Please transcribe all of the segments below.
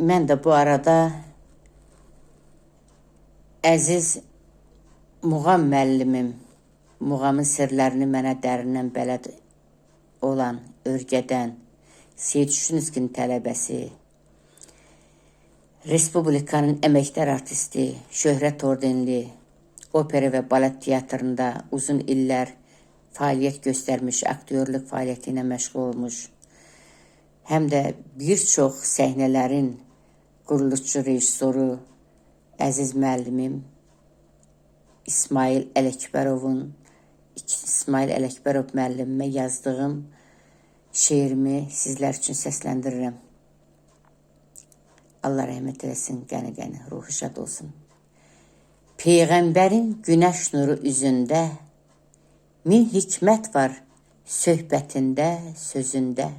Mən də bu arada əziz muğam müəllimim, muğamın sirlərini mənə dərindən bələd olan, örgədən Seyid Şünüskin tələbəsi, Respublikanın əməkdar artisti, şöhrət ordenli, opera və balet teatrında uzun illər fəaliyyət göstərmiş, aktyorluq fəaliyyəti ilə məşğul olmuş, həm də bir çox səhnələrin quruluşçu rejissoru əziz müəllimim İsmail Ələkbərovun İsmail Ələkbərov müəllimimə yazdığım şeirimi sizlər üçün səsləndirirəm. Allah rəhmət eləsin, qəni-qəni, ruhu şad olsun. Peyğəmbərin günəş nuru üzündə min hikmət var söhbətində, sözündə.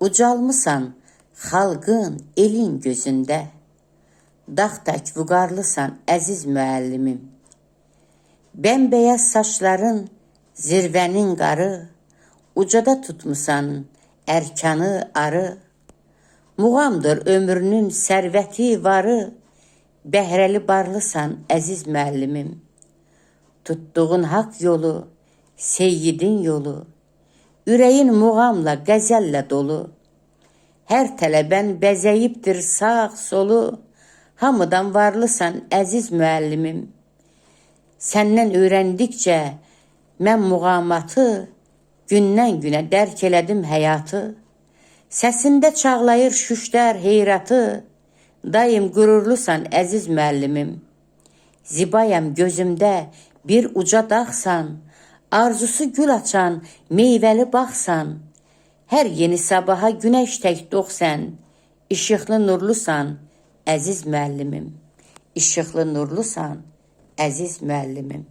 Ucalmısan xalqın, elin gözündə. Dağ tək vüqarlısan əziz müəllimim. Bəmbəyaz saçların zirvənin qarı, ucada tutmusan ərkanı arı. Muğamdır ömrünün sərvəti varı, bəhrəli barlısan əziz müəllimim. Tutduğun haqq yolu, seyyidin yolu, ürəyin muğamla, qəzəllə dolu. Hər tələbən bəzəyibdir sağ solu, hamıdan varlısan əziz müəllimim. Səndən öyrəndikcə mən muğamatı gündən günə dərk elədim həyatı. Səsində çağlayır şüşlər heyratı. Daim qürurlusan əziz müəllimim. Zibayam gözümdə bir uca dağsan, arzusu gül açan meyvəli bağsan. Hər yeni sabaha günəş tək doğsan, işıqlı nurlusan əziz müəllimim. İşıqlı nurlusan əziz müəllimim.